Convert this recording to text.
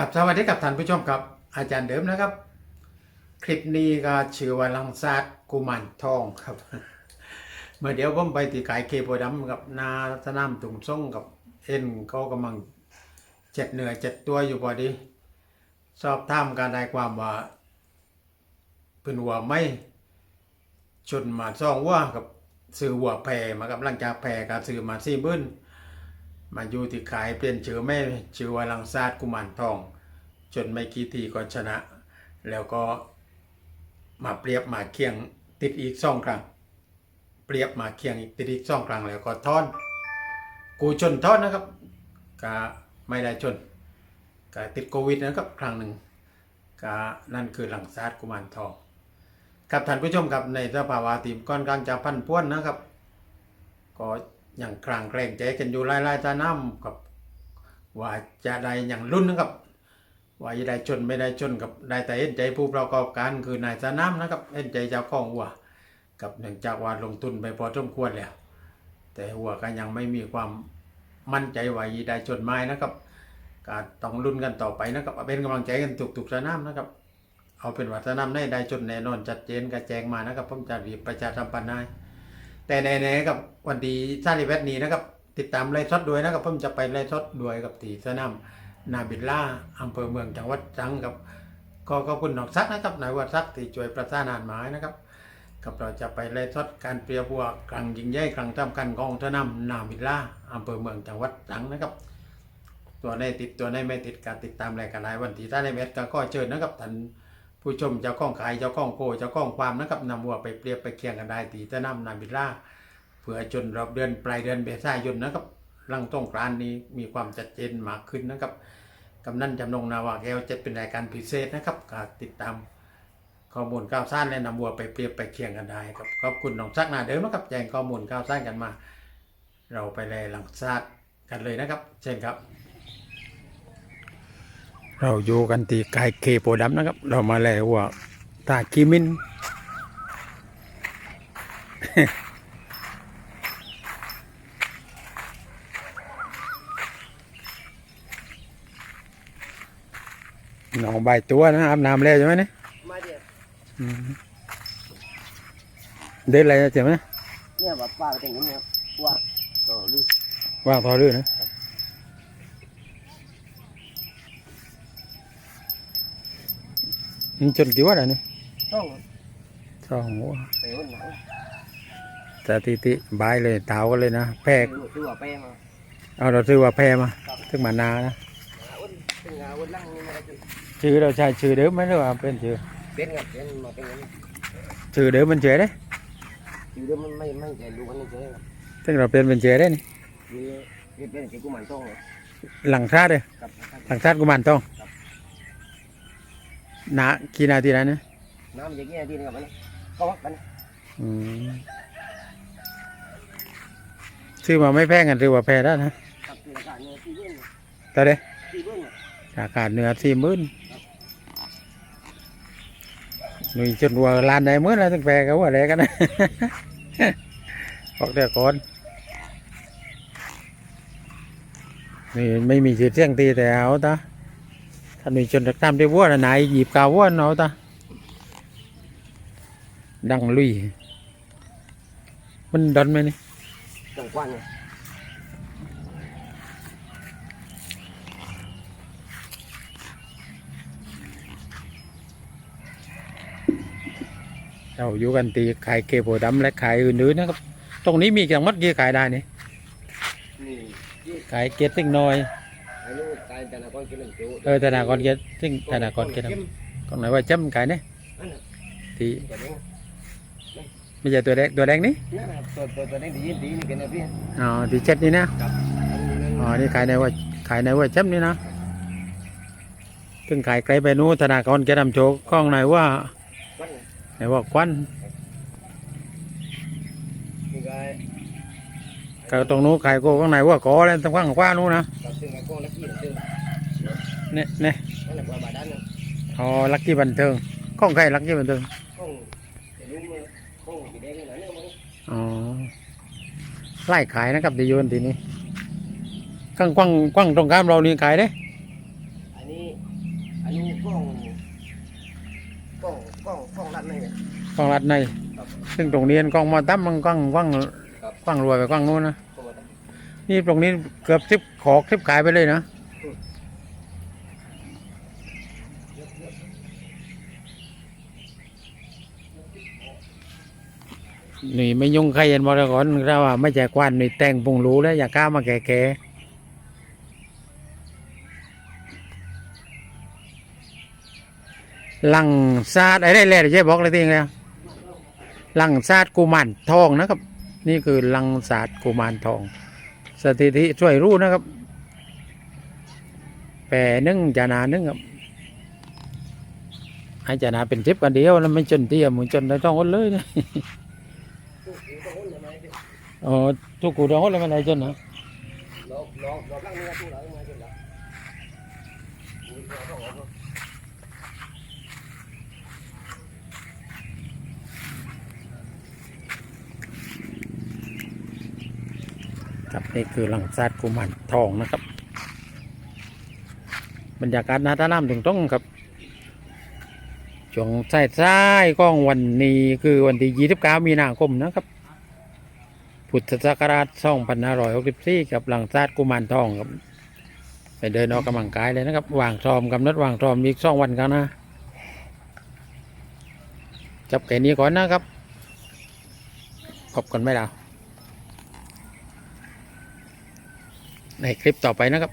ครับสวัสดีครับท่านผู้ชมครับ อาจารย์เดิมนะครับ คลิปนี้ก็ชื่อว่าลังซาดกุมารทองครับ เมื่อเดี๋ยวผมไปตีขายเคโปดำกับนาสนามตุงส่งกับเอ็นเขากำลังเจ็ดเหนือเจ็ดตัวอยู่พอดี สอบถามการได้ความว่าเป็นหัวไม่ชนมาซ่องว่ากับซื้อหัวแพรมากับหลังจากแพรก็ซื้อมาสี่บื้น มาอยู่ที่ขายเปลี่ยนชื่อแม่ชื่อว่าลังซาดกุมารทอง จนไม่กี่ทีก็ชนะ แล้วก็มาเปรียบมาเคียงติดอีกสองครั้ง เปรียบมาเคียงติดอีกสองครั้งแล้วก็ทอน กูชนทอนนะครับก็ไม่ได้ชนก็ติดโควิดนะครับครั้งหนึ่งก็นั่นคือหลังซาดกุมารทองครับท่านผู้ชมครับในสภาวะทีมก้อนกลางจะพันพ้วนนะครับ ก็ อย่างคลางแกล้งใจกันอยู่ไล่ๆตาน้ำกับ ว่าจะได้อย่างรุ่นนะครับ ว่าจะได้ชนไม่ได้ชนกับได้แต่เห็นใจผู้ประกอบการคือนายสนามนะครับเห็นใจเจ้าของวัวกับเนื่องจากว่าลงทุนไปพอสมควรแล้ว แต่วัวก็ยังไม่มีความมั่นใจว่าจะได้ชนไม้นะครับก็ต้องลุ้นกันต่อไปนะครับเป็นกำลังใจกันทุกๆสนามนะครับเอาเป็นว่าสนามได้ได้ชนแน่นอนชัดเจนกระแจงมานะครับผมจะรีบประชาสัมพันธ์ให้ แต่ในในกับวันดีซาลิเวตนี้นะครับ ติดตามไลฟ์สดด้วยนะครับผมจะไปไลฟ์สดด้วยกับตีสนามนาบิลล่าอำเภอเมืองจังหวัดตรังกับก็ขอบคุณนอกซักนะครับนายวัดซักที่ช่วยประสานานหมายนะครับกับเราจะไปไลฟ์สดการเปรียบวัวครั้งยิงใหญ่ครั้งสำคัญของสนามนาบิลล่าอำเภอเมืองจังหวัดตรังนะครับ ตัวในติดตัวในไม่ติดการติดตามรายการไหนวันที่ซาลิเวตก็ก็เชิญนะครับท่าน ผู้ชมเจ้าของขายเจ้าของโคเจ้าของความนะครับนำวัวไปเปรียบไปเคียงกันได้ตีจะนำนาบิลล่าเพื่อจนรอบเดือนปลายเดือนเมษายนนะครับหลังต้องกรานนี้มีความชัดเจนมากขึ้นนะครับกำนันจำนงนาวาแก้วจะเป็นรายการพิเศษนะครับก็ติดตามข้อมูลข่าวสารและนำวัวไปเปรียบไปเคียงกันได้ครับขอบคุณน้องซักนาเดิมนะครับแจ้งข้อมูลข่าวสารกันมา เราไปเลยหลังซาดกันเลยนะครับ เช่นครับ เราอยู่กันที่กายเคโปดำนะครับ เรามาแล้วว่าตาคิมิน หนองใบตัวนะอาบน้ำแล้วใช่ไหมเนี่ยมาเดี๋ยวอืมเดินอะไรนะเจ็บไหมเนี่ยแบบป้าไปแต่งนี้เนี่ยว่าต่อลูกว่างพอรื่นนะ มันจนกี่วันแล้วเนี่ยต้องสองหัวไปวันหนังแต่ติติบายเลยเท้ากันเลยนะแพรซื้อซื้อว่าแป้มาเอาเราซื้อว่าแพรมาถึงมานานะหาวันเป็นงาวันลังนี่มาได้ชื่อเราใช้ชื่อเดิมไหมหรือว่าเป็นชื่อเป็นกับเป็นมาเป็นอย่างนี้ชื่อเดิมมันเฉยได้อยู่เดี๋ยวมันไม่ไม่ใจดูกันนี่เฉยครับถึงเราเป็นเป็นเฉยได้นี่นี่นี่เป็นเจ้ากุมารทองเลยหลังชาติเลยกับหลังชาติกุมารทอง นากี่นาทีแล้วเนี่ยน้ำอย่างเงี้ยที่นี่กับมันก็วัดกันอืมซื้อมาไม่แพงกันซื้อว่าแพงได้นะกับที่ราคาเนี่ยที่เบื้องแต่เด้ที่เบื้องราคาเนื้อสี่หมื่นหนุ่ยจนว่าลานใดเมื่อไรตั้งแปลกันว่าอะไรกันนะบอกแต่ก่อนนี่ไม่มีชื่อเสียงตีแต่เอาตา ถ้าหนุ่ยจนจะทำได้วัวน่ะไหนหยิบกาววัวเอาตาดังลุย มันดนไหมนี่จังกว้านเนี่ยเราอยู่กันตีขายเกโปดำและขายอื่นๆนะครับ ตรงนี้มีจังมัดกี่ขายได้นี่นี่ที่ขายเกตติ้งน้อยไอ้ลูกตายแต่ละคนกินหนึ่งจุ เออธนากรเกตติ้งธนากรเกตตรงไหนว่าจำขายเนี่ยที่ตัวนี้ไม่ใช่ตัวแดงตัวแดงนี่นั่นนะตัวตัวตัวนี้ดีดีนี่กันนะพี่อ๋อที่เจ็ดนี่นะกับอันนี้นั่นอ๋อนี่ขายในว่าขายในว่าจำนี่นะซึ่งขายไกลไปนู้นธนากรเกตทำโชว์กล้องไหนอยว่าวันไหนว่าควันนี่ก็ ก็ตรงนู้นไขายโกข้างในว่าก่อแล้วตั้งข้างขวานู้นนะเนี่ยเนี่ยอ๋อลักกี้บันเทิงข้องใครลักกี้บันเทิงอ๋อไล่ขายนะครับที่โยนทีนี้ข้างกว้างกว้างตรงข้ามเรานี่ขายได้อันนี้อันนี้กล้องกล้องกล้องกล้องรัดในกล้องรัดในซึ่งตรงนี้กล้องมอตั้มมันกล้องกล้อง กล้องรวยไปกล้องนู้นนะ นี่ตรงนี้เกือบทิปขอคลิปขายไปเลยนะนี่ไม่ยุ่งใครเย็นมร์ก่อนถ้าว่าไม่ใจกวานนี่แต่งปุงรู้แล้วอย่ากล้ามาแก่ๆลังซาดไอ้ได้แล้วใช่บอกเลยทีแล้วลังซาดกุมารทองนะครับ นี่คือลังศาสตร์กุมารทอง สถิติช่วยรู้นะครับ แปรนึ่งจานานึ่งครับให้จานาเป็นทิปกันเดียวแล้วไม่จนเตี้ยมึงจนได้ต้องอดเลยนะตู้หูต้องหุ้นเลยไหมพี่อ๋อทุกกูต้องอดเลยมันได้จนนะลองลองลองตั้งเนื้อตู้หลังมาจนละหูเราต้องออกมา ครับนี่คือหลังศาสตร์กุมารทองนะครับ บรรยากาศหนาตาน้ำถึงต้องครับช่วงใต้ๆกล้องวันนี้คือวันที่29มีนาคมนะครับ พุทธศักราช2564กับหลังศาสตร์กุมารทองครับไปเดินออกกำลังกายเลยนะครับวางซอมกำนัดวางซอมอีกสองวันกันนะจับแค่นี้ก่อนนะครับพบกันไหมเรา ในคลิปต่อไปนะครับ